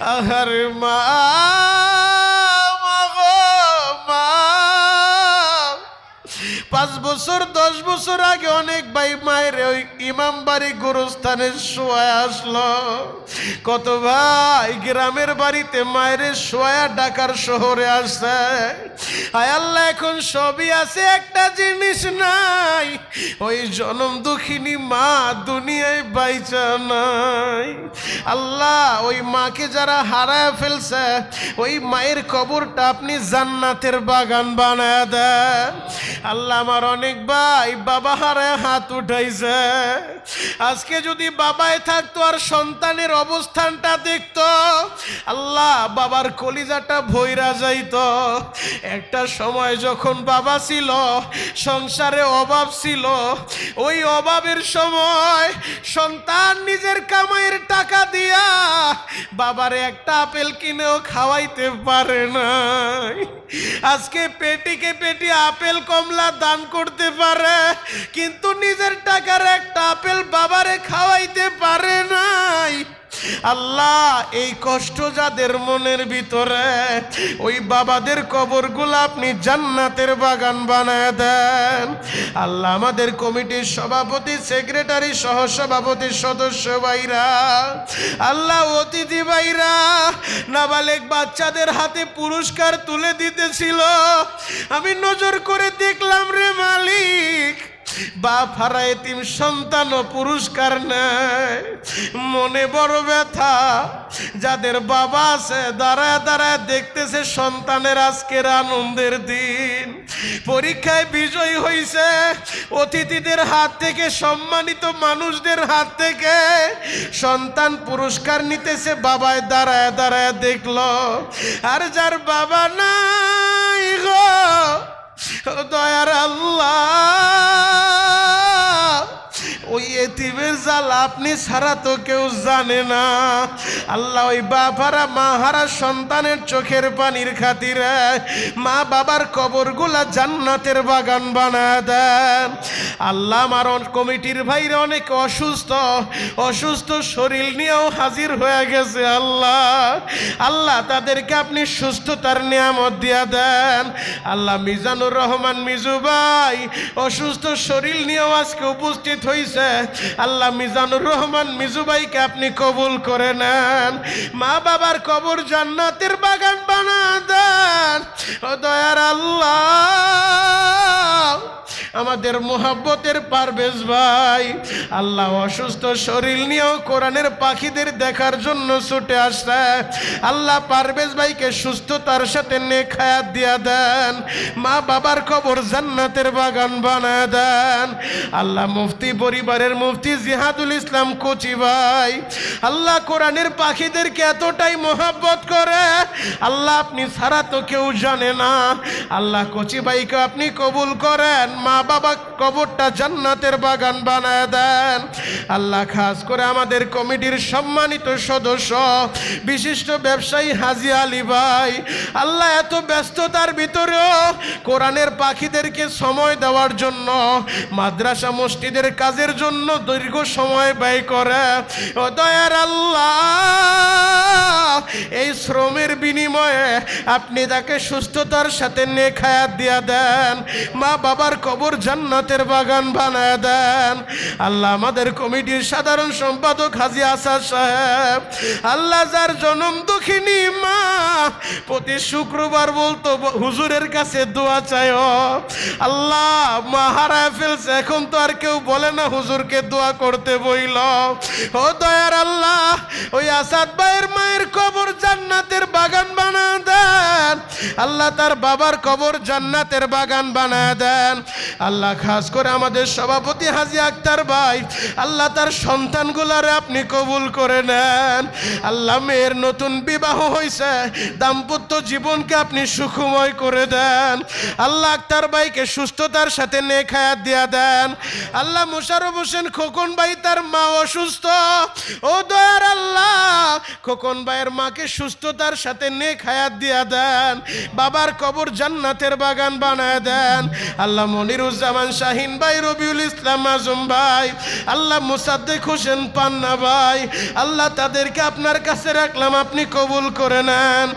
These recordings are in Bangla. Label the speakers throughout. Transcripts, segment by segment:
Speaker 1: আহার মা পাঁচ বছর, দশ বছর আগে অনেক ভাই মায়ের ওই ইমাম বাড়ি গুরুস্থানে শোয়া আসলো। কত ভাই গ্রামের বাড়িতে মায়ের শোয়া ডাকার শহরে আসে আয় আল্লাহ, এখন সবই আছে, একটা জিনিস নাই। ওই জনম দুঃখিনী মা দুনিয়ায় বাইচা নাই। আল্লাহ, ওই মাকে যারা হারায় ফেলছে, ওই মায়ের কবরটা আপনি জান্নাতের বাগান বানায় দেন। আল্লাহ আমার অনেক ভাই বাবা হারে হাত উঠাইছে। আজকে যদি বাবায় থাকতো আর সন্তানের অবস্থানটা দেখতো, আল্লাহ বাবার কলিজাটা ভৈরা যাইতো। একটা সময় যখন বাবা ছিল, সংসারে অভাব ছিল, ওই অভাবের সময় সন্তান নিজের কামাইয়ের টাকা দিয়া বাবারে একটা আপেল কিনেও খাওয়াইতে পারে না আজকে পেটিকে পেটি আপেল, কমলা দান করতে পারে কিন্তু নিজের টাকার একটা আপেল বাবারে খাওয়াইতে পারে নাই। আল্লাহ, এই কষ্ট যাদের মনের ভিতরে, ওই বাবাদের কবরগুলো আপনি জান্নাতের বাগান বানায় দেন। আল্লাহ, আমাদের কমিটির সভাপতি, সেক্রেটারি সহ সভাপতি সদস্য ভাইরা, আল্লাহ, অতিথি ভাইরা, নাবালেক বাচ্চাদের হাতে পুরস্কার তুলে দিতেছিল। আমি নজর করে দেখলাম রে মালিক বাপ হারা এতিম সন্তান ও পুরস্কার নেয়। মনে বড় ব্যথা, যাদের বাবা আছে, দাঁড়ায় দাঁড়ায় দেখতেছে সন্তানের আজকের আনন্দের দিন। পরীক্ষায় বিজয়ী হয়েছে অতিথিদের হাত থেকে, সম্মানিত মানুষদের হাত থেকে। সন্তান পুরস্কার নিতেছে, বাবায় দাঁড়ায় দাঁড়ায় দেখল, আর যার বাবা নাই গো, দয়ার আল্লাহ। ওই এতিমের জাল আপনি ছাড়া তো কেউ জানে না। আল্লাহ ওই বাবারা মা হারা সন্তানের চোখের পানির খাতিরে মা বাবার কবরগুলা জান্নাতের বাগান বানায় দেন। আল্লাহ আমার কমিটির ভাইরা অনেক অসুস্থ। অসুস্থ শরীর নিয়েও হাজির হয়ে গেছে আল্লাহ। আল্লাহ তাদেরকে আপনি সুস্থতার নিয়ামত দিয়া দেন। আল্লাহ মিজানুর রহমান মিজু ভাই, অসুস্থ শরীর নিয়েও আজকে উপস্থিত হয়েছে আল্লাহ মিজানুর রহমান মিজুবাইকে আপনি কবুল করে নেন। মা বাবার কবর জান্নাতের বাগান বানা দেন। ও দয়ার আল্লাহ। আমাদের মোহাব্বতের পারভেজ ভাই। আল্লাহ অসুস্থ শরীর নিয়েও কোরআনের পাখিদের দেখার জন্য ছুটে আসছে। আল্লাহ পারভেজ ভাইকে সুস্থতার সাথে নেখায়াত দিয়া দেন। মা বাবার কবর জান্নাতের বাগান বানায় দেন। আল্লাহ মুফতি পরিবারের মুফতি জিহাদুল ইসলাম কোচি ভাই। আল্লাহ কোরআনের পাখিদেরকে এতটাই মোহাব্বত করে। আল্লাহ আপনি ছাড়া তো কেউ জানে না। আল্লাহ কচি ভাইকে আপনি কবুল করেন। মা বাবা কবরটা জান্নাতের বাগান বানায় দেন। আল্লাহ খাস করে আমাদের কমিটির সম্মানিত সদস্য, বিশিষ্ট ব্যবসায়ী হাজি আলী ভাই। আল্লাহ এত ব্যস্ততার ভিতরেও কোরআনের পাখিদেরকে সময় দেওয়ার জন্য, মাদ্রাসা, মসজিদের কাজের জন্য দীর্ঘ সময় ব্যয় করে। ও দয়ার আল্লাহ, এই শ্রমের বিনিময়ে আপনি তাকে সুস্থতার সাথে নেখায়াত দিয়া দেন। মা বাবার কবর জান্নাতের বাগান বানায় দেন। আল্লাহ আমাদের কমিটির সাধারণ সম্পাদক হাজি আসাদ সাহেব, আল্লাহ যার জনম দুঃখিনী মা, প্রতি শুক্রবার বলতো, হুজুরের কাছে দোয়া চায় আল্লাহ মা হারায় ফেলছে, এখন তো আর কেউ বলে না হুজুরকে দোয়া করতে বইল। ও দয়ার আল্লাহ, ওই আসাদ ভাইয়ের মায়ের কবর জান্নাতের বাগান বানা দেন। আল্লাহ তার বাবার কবর জান্নাতের বাগান বানায় দেন। আল্লাহ খাস করে আমাদের সভাপতি হাজি আক্তার ভাই, আল্লাহ তার সন্তানগুলারে আপনি কবুল করে নেন। আল্লাহ মেয়ের নতুন বিবাহ হয়েছে দাম্পত্য জীবনকে আপনি সুখময় করে দেন। আল্লাহ আক্তার ভাইকে সুস্থতার সাথে নেখায়াত দিয়া দেন। আল্লাহ মুশারফ হোসেন খোকন ভাই, তার মা অসুস্থ। ও খোকন ভাইয়ের মাকে সুস্থতার সাথে নেক হায়াত দিয়া দেন, বাবার কবর জান্নাতের বাগান বানায় দেন। আল্লাহ মনিরুজ্জামান শাহিন ভাই, রবিউল ইসলাম আজম ভাই, আল্লাহ মুসাদ্দেক হোসেন পান্না ভাই, আল্লাহ তাদেরকে আপনার কাছে রাখলাম, আপনি কবুল করে নেন।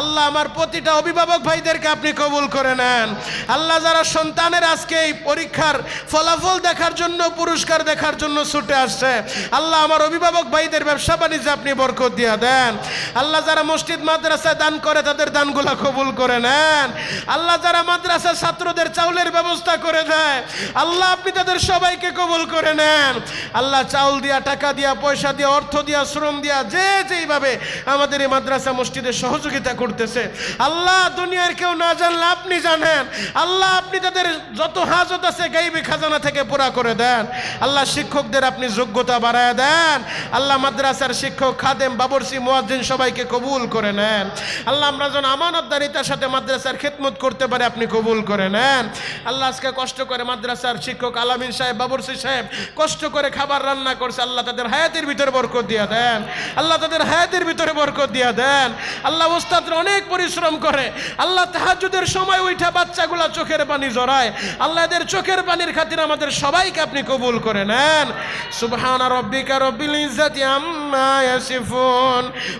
Speaker 1: আল্লাহ আমার প্রতিটা অভিভাবক ভাইদেরকে আপনি কবুল করে নেন। আল্লাহ যারা সন্তানের আজকে এই পরীক্ষার ফলাফল দেখার জন্য, পুরস্কার দেখার জন্য ছুটে আসছে, আল্লাহ আমার অভিভাবক ভাইদের ব্যবসা বাণিজ্যে আপনি বরকত দিয়ে দেন। আল্লাহ যারা মসজিদ মাদ্রাসায় দান করে, তাদের দানগুলা কবুল করে নেন। আল্লাহ যারা মাদ্রাসা ছাত্রদের চাউলের ব্যবস্থা করে দেয়, আল্লাহ আপনি তাদের সবাইকে কবুল করে নেন। আল্লাহ চাউল দিয়া, টাকা দিয়া, পয়সা দিয়া, অর্থ দিয়া, শ্রম দিয়া, যে যেইভাবে আমাদের এই মাদ্রাসা মসজিদে সহযোগিতা করতেছে, আল্লাহ দুনিয়ার কেউ না জানলে আপনি জানেন। আল্লাহ আপনি তাদের যত হাজত আছে, গাইবি খাজানা থেকে পুরা করে দেন। আল্লাহ শিক্ষকদের আপনি যোগ্যতা বাড়ায় দেন। আল্লাহ মাদ্রাসার শিক্ষক, খাদেম বাবরসি মুয়াজ্জিন সবাইকে কবুল করে নেন। আল্লাহ, আমরা যেন আমানতদারিতার সাথে মাদ্রাসার খেদমত করতে পারে, আপনি কবুল করে নেন। আল্লাহ, আজকে কষ্ট করে মাদ্রাসার শিক্ষক আলামিন সাহেব, বাবরসি সাহেব কষ্ট করে খাবার রান্না করছে, আল্লাহ তাদের হায়াতের ভিতরে বরকত দিয়ে দেন। আল্লাহ তাদের হায়াতের ভিতরে বরকত দিয়ে দেন। আল্লাহ ওস্তাদরা অনেক পরিশ্রম করে। আল্লাহ তাহাজুদের সময় উঠা বাচ্চাগুলা চোখের পানি জড়ায়। আল্লাহ, এদের চোখের পানির খাতির আমাদের সবাইকে আপনি কবুল করে নেন। সুবহান রব্বিকা রব্বিল ইজ্জাতি আম্মা ইয়াসিফুন।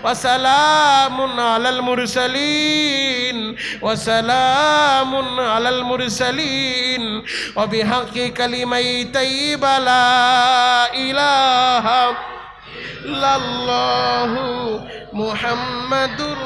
Speaker 1: ওয়া সালামুন আলাল মুরসালিন। ওয়া সালামুন আলাল মুরসালিন। বিহাqqi কালিমাই তাইয়্যিবা লা ইলাহা ইল্লাল্লাহু মুহাম্মাদুর